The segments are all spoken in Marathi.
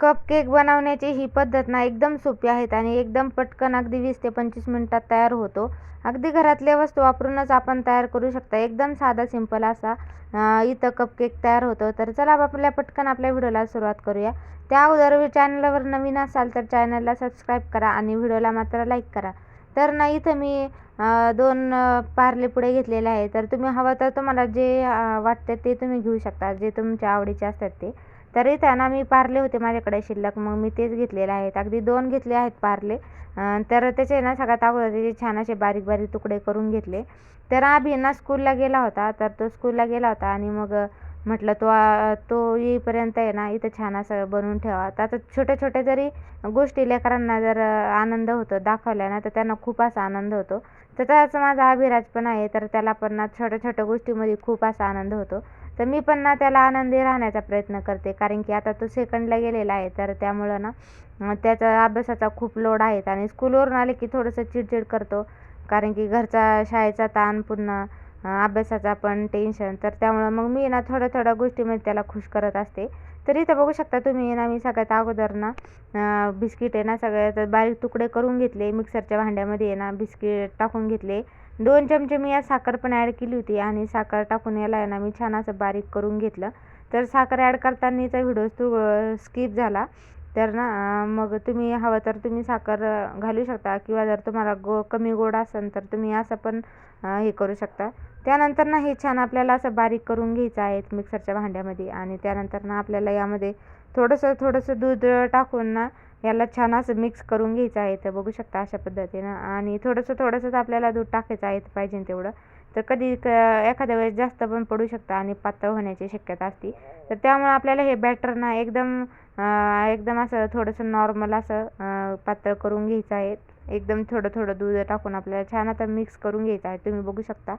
कपकेक बनवण्याची ही पद्धत ना एकदम सोपी आहेत आणि एकदम पटकन अगदी वीस ते पंचवीस मिनटात तयार होतो. अगदी घरातल्या वस्तू वापरूनच आपण तयार करू शकता. एकदम साधा सिंपल असा इथं कपकेक तयार होतो. तर चला आपल्या पटकन आपल्या व्हिडिओला सुरुवात करूया. त्या अगोदर चॅनलवर नवीन असाल तर चॅनलला सबस्क्राईब करा आणि व्हिडिओला मात्र लाईक करा. तर ना इथं मी दोन पार्ले पुढे घेतलेले आहे. तर तुम्ही हवं तर तुम्हाला जे वाटतं ते तुम्ही घेऊ शकता. जे तुमच्या आवडीचे असतात ते. तर त्यांना ना मी पार्ले होते माझ्याकडे शिल्लक. मग मी तेच घेतलेले आहेत. अगदी दोन घेतले आहेत पार्ले. तर त्याचे ना सगळ्यात अगोदर त्याचे छान असे बारीक बारीक तुकडे करून घेतले. तर अभि ना स्कूलला गेला होता. तर तो स्कूलला गेला होता आणि मग म्हटलं तो तो येईपर्यंत आहे ना इथं छान असं बनवून ठेवा. तर आता छोट्या छोट्या जरी गोष्टी लेकरांना जर आनंद होतो दाखवल्या ना तर त्यांना खूप असा आनंद होतो. तर त्याचा माझा अभिराज पण आहे. तर त्याला पण ना छोट्या छोट्या गोष्टीमध्ये खूप असा आनंद होतो. तर मी पण ना त्याला आनंदी राहण्याचा प्रयत्न करते. कारण की आता तो सेकंडला गेलेला आहे. तर त्यामुळं ना त्याचा अभ्यासाचा खूप लोड आहे. आणि स्कूलवरून आले की थोडंसं चिडचिड करतो. कारण की घरचा शाळेचा ताण पुन्हा अभ्यासाचा पण टेन्शन तर त्यामुळं मग मी ना थोड्या थोड्या गोष्टीमध्ये त्याला खुश करत असते. तर इथं बघू शकता तुम्ही ना मी सगळ्यात अगोदर ना बिस्किट आहे ना सगळ्यात बारीक तुकडे करून घेतले. मिक्सरच्या भांड्यामध्ये आहे ना बिस्किट टाकून घेतले. दोन चमचे मी यात साखर पण ॲड केली होती आणि साखर टाकून याला आहे ना मी छान असं बारीक करून घेतलं. तर साखर ॲड करतानाचा व्हिडिओ तू स्किप झाला. तर ना मग तुम्ही हवं तर तुम्ही साखर घालू शकता किंवा जर तुम्हाला गो कमी गोड असेल तर तुम्ही असं पण हे करू शकता. त्यानंतर ना हे छान आपल्याला असं बारीक करून घ्यायचं आहे मिक्सरच्या भांड्यामध्ये आणि त्यानंतर ना आपल्याला यामध्ये थोडंसं थोडंसं दूध टाकून ना याला छान असं मिक्स करून घ्यायचं आहे. तर बघू शकता अशा पद्धतीनं. आणि थोडंसं थोडंसंच आपल्याला दूध टाकायचं आहे पाहिजे तेवढं. तर कधी क एखाद्या वेळेस जास्त पण पडू शकतं आणि पातळ होण्याची शक्यता असते. तर त्यामुळे आपल्याला हे बॅटर ना एकदम एकदम असं थोडंसं नॉर्मल असं पातळ करून घ्यायचं आहे. एकदम थोडं थोडं दूध टाकून आपल्याला छान आता मिक्स करून घ्यायचं आहे. तुम्ही बघू शकता.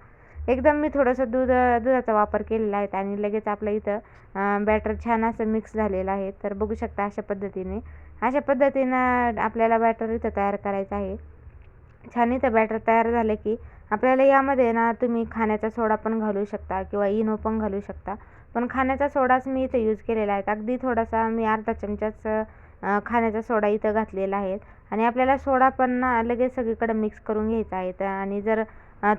एकदम मी थोडंसं दूध दुधाचा वापर केलेला आहे आणि लगेच आपलं इथं बॅटर छान असं मिक्स झालेलं आहे. तर बघू शकता अशा पद्धतीने. अशा पद्धतीनं आपल्याला बॅटर इथं तयार करायचं आहे. छान इथं बॅटर तयार झालं की आपल्याला यामध्ये ना तुम्ही खाण्याचा सोडा पण घालू शकता किंवा इनो पण घालू शकता. पण खाण्याचा सोडाच मी इथं यूज केलेला आहे. अगदी थोडासा मी अर्धा चमचाच खाण्याचा सोडा इथं घातलेला आहे. आणि आपल्याला सोडा पण ना लगेच सगळीकडे मिक्स करून घ्यायचा आहे. आणि जर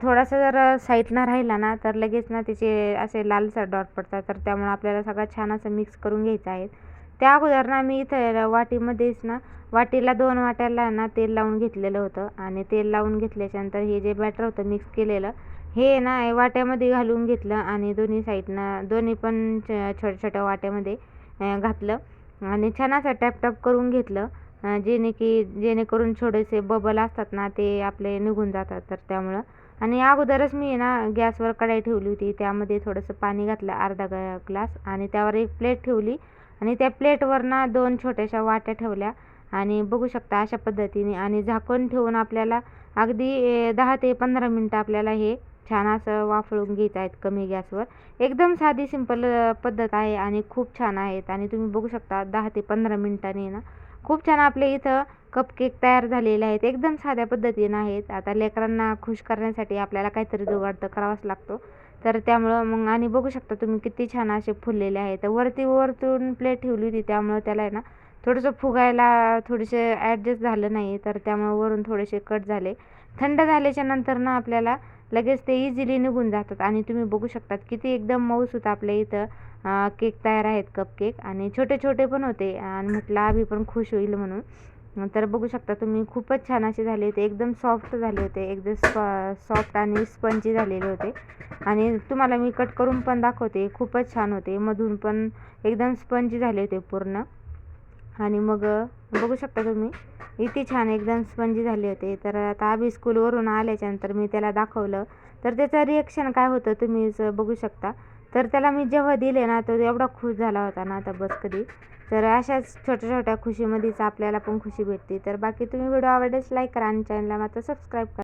थोडासा जर साईटनं राहिला ना तर लगेच ना त्याचे असे लालसर डॉट पडतात. तर त्यामुळे आपल्याला सगळं छान असं मिक्स करून घ्यायचं आहे. त्या अगोदर ना मी इथं वाटीमध्येच ना वाटीला दोन वाट्याला ना तेल लावून घेतलेलं होतं. आणि तेल लावून घेतल्याच्यानंतर हे जे बॅटर होतं मिक्स केलेलं हे ना वाट्यामध्ये घालून घेतलं. आणि दोन्ही साईडनं दोन्ही पण छोट्या छोट्या वाट्यामध्ये घातलं. आणि छान असं टॅप करून घेतलं. जेणे की जेणेकरून थोडेसे बबल असतात ना ते आपले निघून जातात तर त्यामुळं. आणि अगोदरच मी ना गॅसवर कढाई ठेवली होती. त्यामध्ये थोडंसं पाणी घातलं अर्धा ग्लास. आणि त्यावर एक प्लेट ठेवली. आणि त्या प्लेटवर ना दोन छोट्याशा वाट्या ठेवल्या. आणि बघू शकता अशा पद्धतीने. आणि झाकण ठेवून आपल्याला अगदी दहा ते पंधरा मिनटं आपल्याला हे छान असं वाफळून घेत आहेत कमी गॅसवर. एकदम साधी सिंपल पद्धत आहे आणि खूप छान आहेत. आणि तुम्ही बघू शकता दहा ते पंधरा मिनटांनी ना खूप छान आपले इथं कपकेक तयार झालेले आहेत. एकदम साध्या पद्धतीनं आहेत. आता लेकरांना खुश करण्यासाठी आपल्याला काहीतरी जुगाड तर करावाच लागतो. तर त्यामुळं मग आणि बघू शकता तुम्ही किती छान असे फुललेले आहेत. वरती वरतून प्लेट ठेवली होती त्यामुळं त्याला आहे ना थोडंसं फुगायला थोडेसे ॲडजस्ट झालं नाही. तर त्यामुळं वरून थोडेसे कट झाले. थंड झाल्याच्यानंतर ना आपल्याला लगेच ते इझिली निघून जातात. आणि तुम्ही बघू शकतात किती एकदम मऊस होतं आपल्या इथं. केक तयार आहेत कप केक आणि छोटे छोटे पण होते. आणि म्हटलं आम्ही पण खुश होईल म्हणून. तर बघू शकता तुम्ही खूपच छान असे झाले होते. एकदम सॉफ्ट झाले होते. एकदम सॉफ्ट आणि स्पंजी झालेले होते. आणि तुम्हाला मी कट करून पण दाखवते. खूपच छान होते. मधून पण एकदम स्पंजी झाले होते पूर्ण. आणि मग बघू शकता तुम्ही इथे छान एकदम स्पंजी झाले होते. तर आता आम्ही स्कूलवरून आल्याच्यानंतर मी त्याला दाखवलं. तर त्याचं रिॲक्शन काय होतं तुम्ही बघू शकता. तर त्याला मी जेव्हा दिले ना तो एवढा खुश झाला होता ना आता बस कधी. तर अशाच छोट्या छोट्या खुशीमध्येच आपल्याला पण खुशी भेटते. तर बाकी तुम्ही व्हिडिओ आवडल्यास लाईक करा आणि चॅनलला मात्र सबस्क्राईब करा.